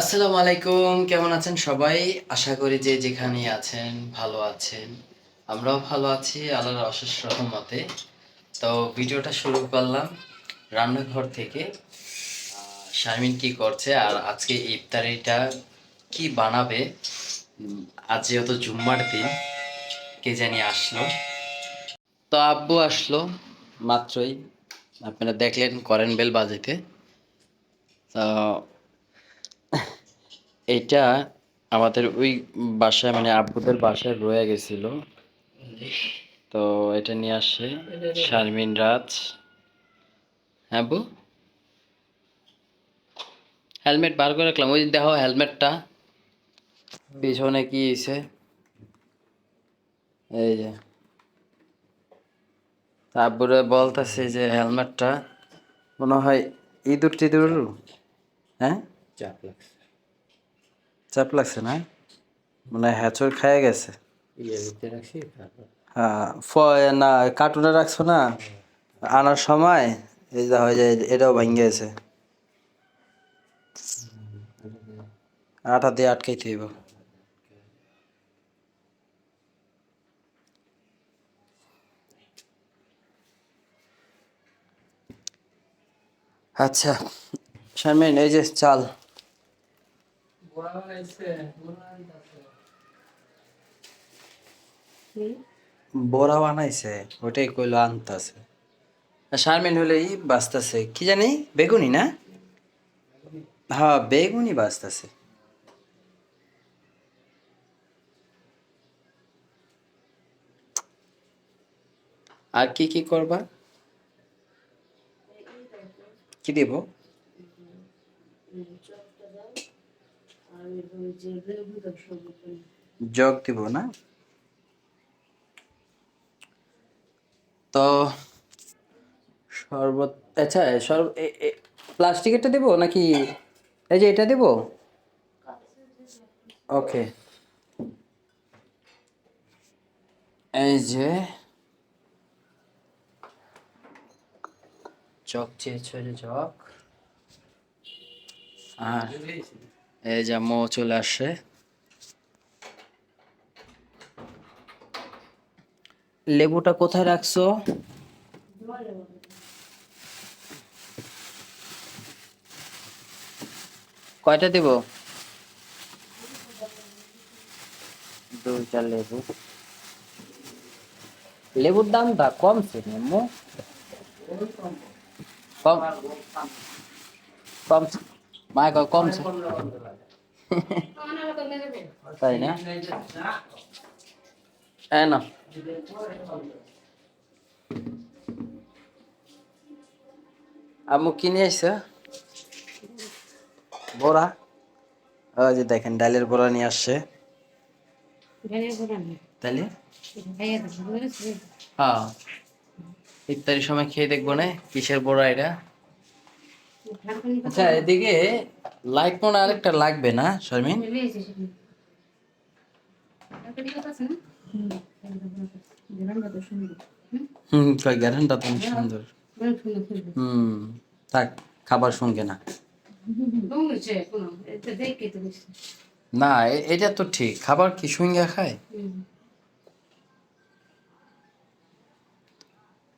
আসসালামু আলাইকুম, কেমন আছেন সবাই? আশা করি যে যেখানে আছেন, ভালো আছেন। আমরাও ভালো আছি, আল্লাহর অশেষ রহমতে। তো ভিডিওটা শুরু করলাম রান্নাঘর থেকে। শারমিন কি করছে আর আজকে ইফতারিটা কি বানাবে? আজ যেহেতু জুম্মার দিন, কে জানি আসলো। তো আব্বু আসলো, মাত্রই। আপনারা দেখলেন করেন বেল বাজিতে তো এটা আমাদের ওই বাসায় মানে আব্বুদের বাসায় রয়ে গেছিল। তো এটা নিয়ে আসে শারমিন রাজ। হ্যাঁ আব্বু? হেলমেট বার করে রাখলাম। ওই দেখো হেলমেটটা। পিছনে কি হয়েছে এই যে। আব্বুরে বলতেছে যে হেলমেটটা মনে হয় ইঁদুর টিদুর হ্যাঁ চাপ চাপ লাগছে না? মানে হ্যাচর খেয়ে গেছে। ইয়ে হ্যাঁ না কার্টুনে রাখছো না? আনার সময় এই যা হয়ে যায় এটাও ভেঙে গেছে। আটা দিয়ে আটকাইতে হইব। আচ্ছা শারমিন এই যে চাল। বড়া বানাইছে ওটাই কইলো আনতাছে। শারমিন হলেই বাঁচতেছে কি জানি? বেগুনি না? হ্যাঁ বেগুনি বাঁচতেছে। আর কি কি করবা? কি দেব? জগ দিব, না? তো শরবত আচ্ছা শরবত প্লাস্টিকেরটা দেবো নাকি এই যে এটা দেবো? ওকে এই যে চক চেয়েছো যে চক আর এই যে মো চলে আসে লেবুটা কোথায় রাখছো? কয়টা দেব? দুইটা লেবু। লেবুর দামটা কমছে নেমো কম কমছে মায় কয় কমছে তাই না? হ্যাঁ না। আম্মু কিনে আইসা বড়া? ওই যে দেখেন ডালের বড়া নিয়ে আসছে। তাইলে? হ্যাঁ। ইফতারির সময় খেয়ে দেখব না কিসের বড়া এটা? আচ্ছা এদিকে লাইট মনে আরেকটা লাগবে না, শারমিন? সুন্দর। থাক, খাবার না। না এটা তো ঠিক, খাবার কি সঙ্গে খায়?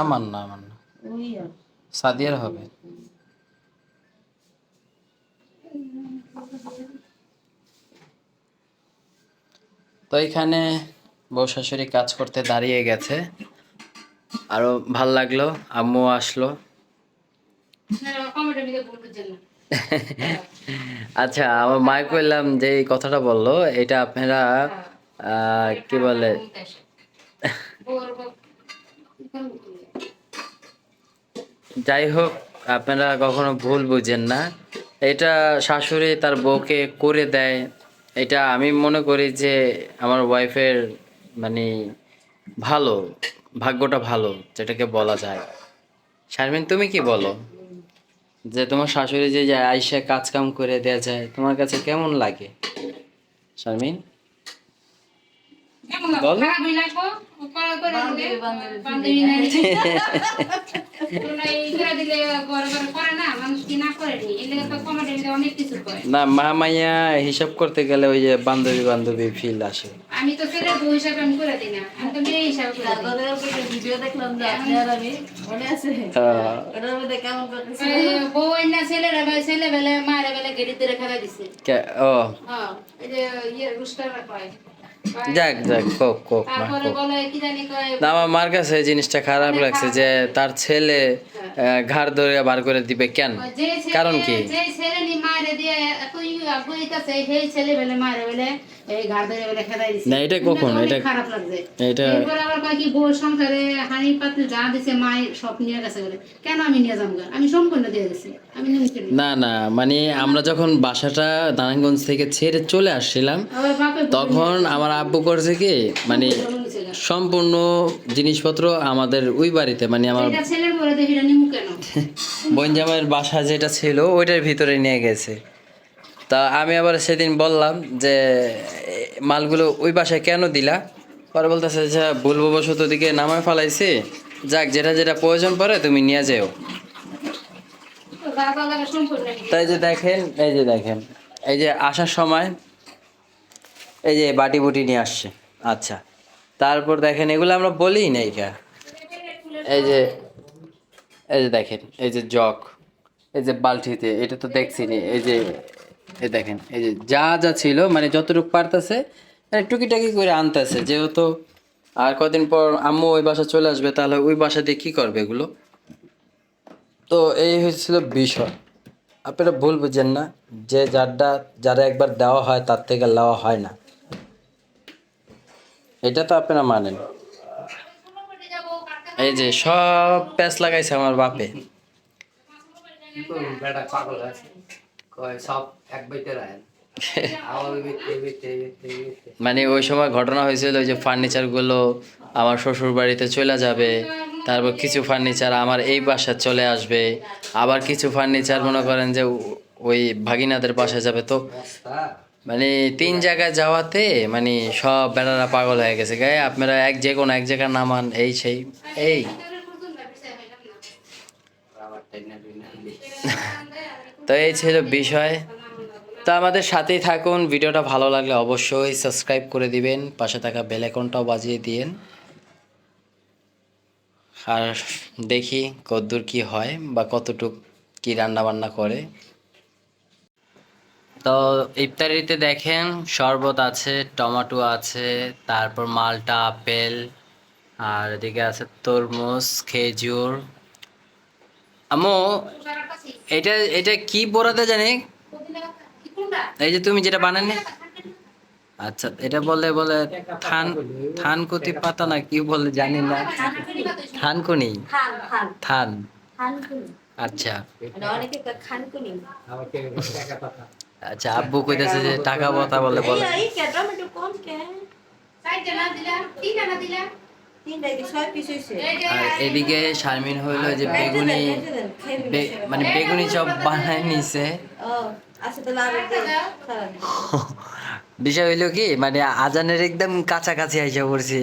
আমার না আমার না। সাদিয়ার হবে। তো এখানে বউ শাশুড়ি কাজ করতে দাঁড়িয়ে গেছে। আরও ভালো লাগল আম্মু আসলো। আচ্ছা আমার মায় কইলাম যে এই কথাটা বলল এটা আপনারা আহ, কি বলে? যাই হোক আপনারা কখনো ভুল বুঝেন না। এটা শাশুড়ি তার বউকে করে দেয়। এটা আমি মনে করি যে আমার ওয়াইফের মানে ভালো ভাগ্যটা ভালো যেটাকে বলা যায়। শারমিন তুমি কি বলো? যে তোমার শাশুড়ি যে যায় আইসা কাজ কাম করে দেয়া যায় তোমার কাছে কেমন লাগে? শারমিন? বল। না মানুষ কি না করে নি এলে তো কমেডি অনেক কিছু করে না মা মাইয়া হিসাব করতে গেলে ওই যে বান্ধবী বান্ধবী ফিল আসে আমি তো ছেলে বউ হিসাবে আমি করে দিই না আমি তো মেয়ে হিসাবে করে দিই ভিডিও দেখলাম যে আপনি আর আমি মনে আছে ওটার মধ্যে কেমন করতেছে বউ না ছেলে রে ছেলে বেলে বেলে দিছে কে- ও হ্যাঁ এই যে ইয়ে রুস্টাররা কয় কয়, যাক যাক কোক কোক আমার মার কাছে জিনিসটা খারাপ লাগছে যে তার ছেলে আহ, ঘাড় ধরে বার করে দিবে কেন? কারণ কি? ছেলে ছেলে এই ঘাড় ধরে বেলে খেলাই দিছে। না, এটা কখন? এটা- খারাপ লাগছে। এটা- এরপর আবার কয় কি বউ সংসারে হানি পাতিল যা দিছে মাই সব নিয়ে গেছে বলে। কেন আমি নিয়ে যাব আমি সম্পূর্ণ দিয়ে দিছি। আমি না না মানে আমরা যখন বাসাটা নারায়ণগঞ্জ থেকে ছেড়ে চলে আসছিলাম তখন আমার আব্বু করছে কি মানে সম্পূর্ণ জিনিসপত্র আমাদের ওই বাড়িতে মানে আমার কেন? বনজামের বাসা যেটা ছিল ওইটার ভিতরে নিয়ে গেছে। তা আমি আবার সেদিন বললাম যে মালগুলো ওই বাসায় কেন দিলা? পরে বলতেছে যে ভুলবশত দিকে নামায় ফেলাইছি। যাক, যেটা যেটা প্রয়োজন পড়ে তুমি নিয়ে যেও। তাই যে দেখেন, এই যে দেখেন, এই যে আসার সময় এই যে বাটি বুটি নিয়ে আসছে। আচ্ছা তারপর দেখেন, এগুলো আমরা বলি নাই কা এই যে এই যে দেখেন, এই যে জগ, এই যে বালতিতে, এটা তো দেখছি নি, এই যে এই দেখেন, এই যে যা যা ছিল মানে যতটুকু পারতেছে মানে টুকিটাকি করে আনতেছে। যেহেতু আর কদিন পর আম্মু ওই বাসা চলে আসবে, তাহলে ওই বাসা দিয়ে কী করবে এগুলো? তো এই হয়েছিল বিষয়। আপনারা ভুল বুঝেন না, যে যারটা, যারা একবার দেওয়া হয়, তার থেকে নেওয়া হয় না। এটা তো আপনারা মানেন। এই যে সব প্যাচ লাগাইছে আমার বাপে। সব এক বইতে মানে ওই সময় ঘটনা হয়েছিল ওই যে ফার্নিচারগুলো আমার শ্বশুর বাড়িতে চলে যাবে তারপর কিছু ফার্নিচার আমার এই বাসা চলে আসবে আবার কিছু ফার্নিচার মনে করেন যে ওই ভাগিনাদের বাসায় যাবে। তো মানে তিন জায়গায় যাওয়াতে মানে সব বেড়ারা পাগল হয়ে গেছে। গায়ে আপনারা এক যে কোনো এক জায়গায় নামান এই সেই এই। তো এই ছিল বিষয়। তো আমাদের সাথেই থাকুন। ভিডিওটা ভালো লাগলে অবশ্যই সাবস্ক্রাইব করে দিবেন। পাশে থাকা বেল আইকনটাও বাজিয়ে দিয়েন। আর দেখি কতদূর কি হয় বা কতটুক কি রান্না বান্না করে। তো ইফতারিতে দেখেন, শরবত আছে, টমেটো আছে, তারপর মালটা, আপেল, আর এদিকে আছে তরমুজ, খেজুর। আমো এটা এটা কি বোরাতে জানি? এই যে তুমি যেটা বানানি আচ্ছা এটা বলে বলে থান থানকুতি পাতা না কি বলে জানি না। থানকুনি? থান। আচ্ছা। পাতা আচ্ছা আব্বু কইতেছে যে টাকা বতা বলে বলে। আর এদিকে শারমিন হইল যে বেগুনি মানে বেগুনি চপ বানায় নিছে। আচ্ছা তাহলে খারাপ। বিষয় হইল কি মানে আজানের একদম কাছাকাছি আইসা পড়ছি।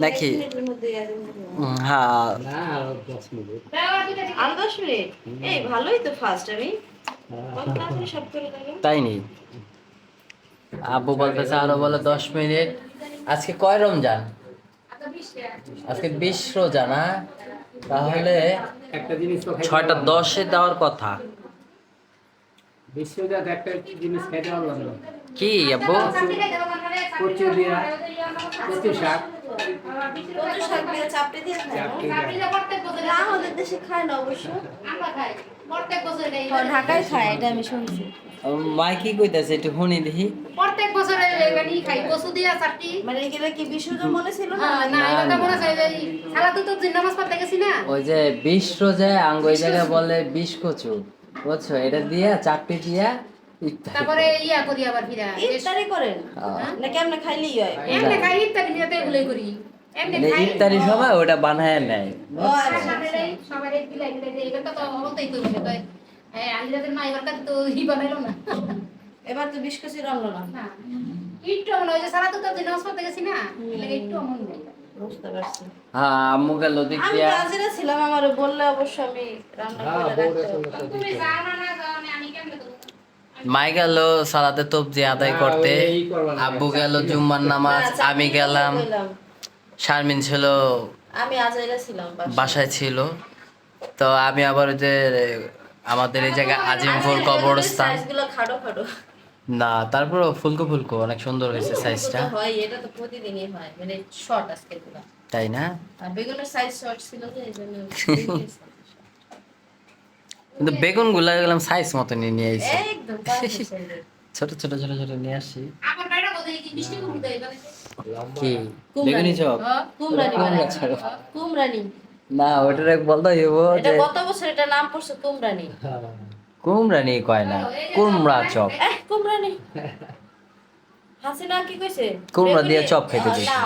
নাকি? হ্যাঁ। এই ভালোই তো ফার্স্ট আমি। দিলাম তাই নি? আব্বু বলতেছে আরও বলে দশ মিনিট। আজকে কয় রমজান? আজকে বিশ রোজা না তাহলে একটা জিনিস তো খাইতে ছয়টা দশে দেওয়ার কথা। বিশ্বজাত একটা জিনিস খাইতে পারলাম না। কি আব্বু? কচু দিয়া কচু শাক। কত শাক দিয়ে চাপড়ে দিয়ে খায় না? চাপটি দেয়। না আমাদের দেশে খায় না অবশ্য প্রত্যেক বছর এই ও, ঢাকায় খায় এটা আমি শুনছি। মাই কি কইতাছে একটু শুনি দেখি। প্রত্যেক বছরে এবারই খাই কচু দিয়া চারটি মানে এগুলো কি বিশ্বজন মনে ছিল না? হ্যাঁ, না এটা মনে হয় যে সালা তো তো নামাজ পড়তে গেছি না। ওই যে বিশ রোজায় আঙ্গ ওই বলে বিশ কচু। বুঝছ? এটা দিয়া চারটে দিয়া তারপরে ইয়া করি আবার ফিরা ইফতারি করেন? হ্যাঁ। না কেমনে হয়? এমনি খাই ইফতারি দিতে এগুলোই করি। এমনি মানে খাই ইফতারির সময় ওটা বানায় নেয়। ও আচ্ছা সবাই এবার তো হতেই তো তো হ্যাঁ আলিরাদের মা এবার তো ই বানাইলো না। এবার তো বিশ কেজি রান্না না। একটু মনে হয় যে সারা তো দিন হাসপাতালে গেছি না একটু মন নেই বুঝতে পারছি। হ্যাঁ আম্মু গেল দিক আমি দিয়া। ছিলাম আমার বললে অবশ্য আমি রান্না হ্যাঁ করে তুমি না আমি কেমনে মাই গেল সালাতে তবজি আদায় করতে। আব্বু গেল জুম্মার নামাজ আমি গেলাম। শারমিন ছিল। আমি আজাইরা ছিলাম বাসায়। ছিল। তো আমি আবার ওই যে আমাদের এই জায়গায় আজিমপুর কবরস্থান। না তারপর ফুলকো ফুলকো অনেক সুন্দর হয়েছে সাইজটা তো হয় এটা তো প্রতিদিনই হয় মানে শর্ট আজকে গুলো। তাই না? আর বেগুনের সাইজ শর্ট ছিল যে এই জন্য কিন্তু বেগুনগুলা গেলাম সাইজ মতো নিয়ে নিয়ে আইছি। একদম ছোট ছোট ছোট ছোট নিয়ে আসি। আমার বাইরে কোথায় কি মিষ্টি কুমড়ো দেয় মানে কি। বেগুনি চপ? হ্যাঁ, বানাই। ছাড়ো। কুমড়ানি। না ওটার এক বলতে হইব এটা যে গত বছর এটা নাম পড়ছে কুমড়ানি। হ্যাঁ। কুমড়ানি কয় না কুমড়া চপ। এহ কুমড়ানি হাসিনা কি কইছে? কুমড়া দিয়ে চপ খাইতে আহ, কইছে। না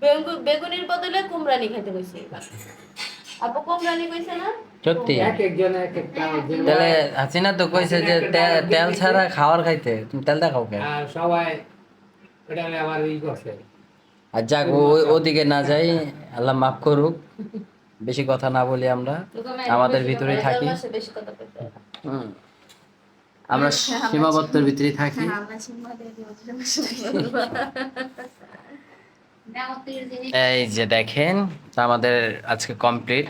বেগু- বেগুনির বদলে কুমড়ানি খাইতে কইছে। আপু কুমড়ানি কইছে না? সত্যি? এক একজন এক একটা যেমন- তাহলে হাসিনা তো কইছে যে তেল ছাড়া খাওয়ার খাইতে তুমি তেলটা খাও কে আর সবাই এটা আবার ই করছে। আর যাক ওদিকে না যাই আল্লাহ মাফ করুক। বেশি কথা না বলি আমরা। আমাদের ভিতরেই থাকি। হয়। হুম। আমরা সীমাবদ্ধের ভিতরেই থাকি। এই যে দেখেন আমাদের আজকে কমপ্লিট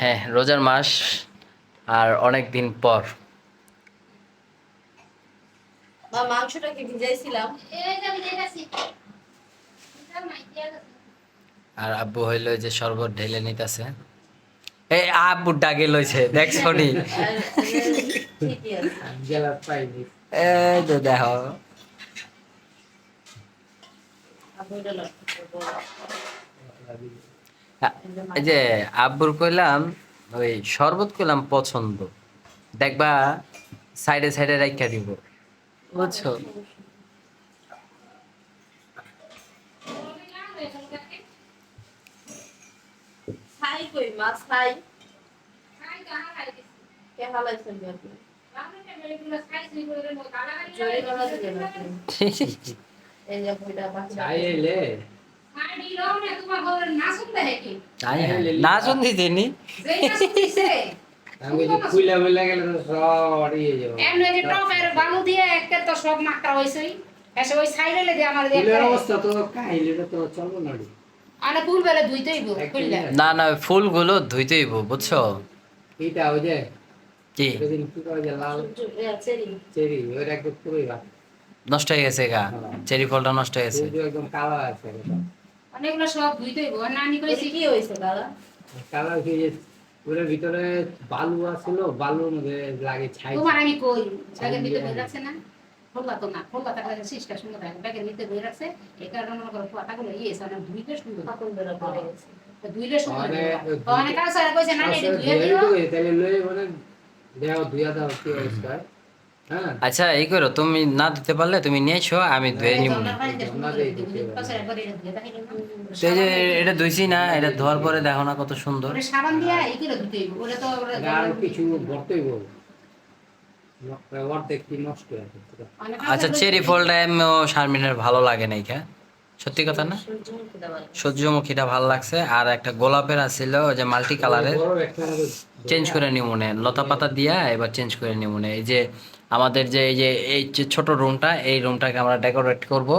হ্যাঁ রোজার মাস আর অনেক দিন পর। মা মাংসটা কি ভিজাইছিলাম? এই আমি। আর আব্বু হইল যে শরবত ঢেলে নিতেছে। এই আব্বু ডাকে লইছে দেখছ নি এই দেখো। যে আব্বুর কইলাম, ওই শরবত কইলাম পছন্দ। দেখবা, সাইডে সাইডে রাখা দিব। বুঝছ ছাই কই মা ছাই খাই কাহা খাই দিছি। কে হালাইছেন কি আপনি বাবাটা বেগুলো খাই শুই করে দেবো, গালাগালি জোরে করে গলা দিলেন আপনি এই যে চাই এলে। খাই দিলেও না, তোমার ঘরে নাচুন দেয় কি? না। শুনছি তিনি আমি যে খুইলা গেলে তো সব ইয়ে যাব। এমনি যে টপের বালু দিয়ে একে তো সব মাকড়া হইছেই। এসে ওই সাইডে দিয়ে আমার দিয়ে অবস্থা তো কাহিলে তো চলবো না আরে ফুল বেলে ধুইতেই না না ফুলগুলো ধুইতেইব বুঝছ? এইটা ওই যে কি? সেদিন কি করে যে লাল চেরি। চেরি ওইটা একদম পুরোই ভাত নষ্ট হয়ে গেছে গা চেরি ফলটা নষ্ট হয়ে গেছে। একদম কালো আছে অনেকগুলো সব ধুইতেই গো। নানি কইছি, কি হয়েছে দাদা? কালো কি যে ওটার ভিতরে বালু আছিল বালুর মধ্যে লাগে ছাই। তোমার আমি কই, ব্যাগের ভিতরে রাখছে না? খোলা তো না, খোলা থাকলে শীষটা সুন্দর থাকে। ব্যাগের ভিতরে রাখছে, এই কারণে মনে করো পাতাগুলো ইয়ে সুন্দর। ধুইলে সুন্দর মানে অনেক কাজ আর কইছে, নানি এটা দিও। তাহলে লয়ে মানে দাও কি অবস্থা হ্যাঁ আচ্ছা এই করো তুমি না ধুতে পারলে তুমি নিয়ে এসো আমি ধুয়ে নিব না না। এই যে এটা ধুইছি না এটা ধোয়ার পরে দেখো না কত সুন্দর সাবান দিয়া এই করে ধুতে। ওরে তো কিছু ভরতেই বল অর্ধেক কি নষ্ট হয়ে গেছে অনেক আচ্ছা চেরি ফলটা এমনিও শারমিনের ভালো লাগে নাই খা সত্যি কথা না? সূর্যমুখীটা ভালো লাগছে। আর একটা গোলাপের আছিল ওই যে মাল্টি কালারের। চেঞ্জ করে নিব মনে লতা পাতা দিয়া এবার চেঞ্জ করে নিব মনে এই যে আমাদের যে এই যে এই যে ছোট রুমটা এই রুমটাকে আমরা ডেকোরেট করব।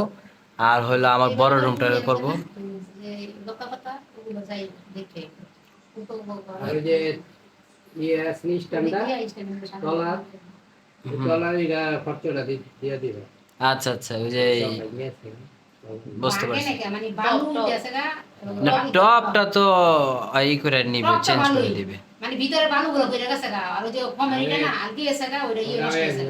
আর হলো আমার বড় রুমটা করব। আর যে ইয়ে সিস্টেমটা তলার। আচ্ছা আচ্ছা ওই যে বুঝতে পারছি। মানে না টপটা তো ই করে নিবে চেঞ্জ করে দিবে। মানে ভিতরে বালু গুলো গেছে গা আর যে কমেরিটা না আর দিয়েছে গা ওইটা ইয়ে নষ্ট হয়েছে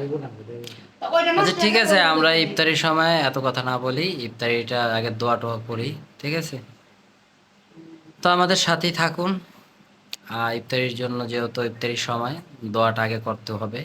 আচ্ছা ঠিক আছে আমরা ইফতারির সময় এত কথা না বলি ইফতারিটা আগে দোয়া টোয়া করি ঠিক আছে? তো আমাদের সাথেই থাকুন ইফতারির জন্য যেহেতু ইফতারির সময় দোয়াটা আগে করতে হবে।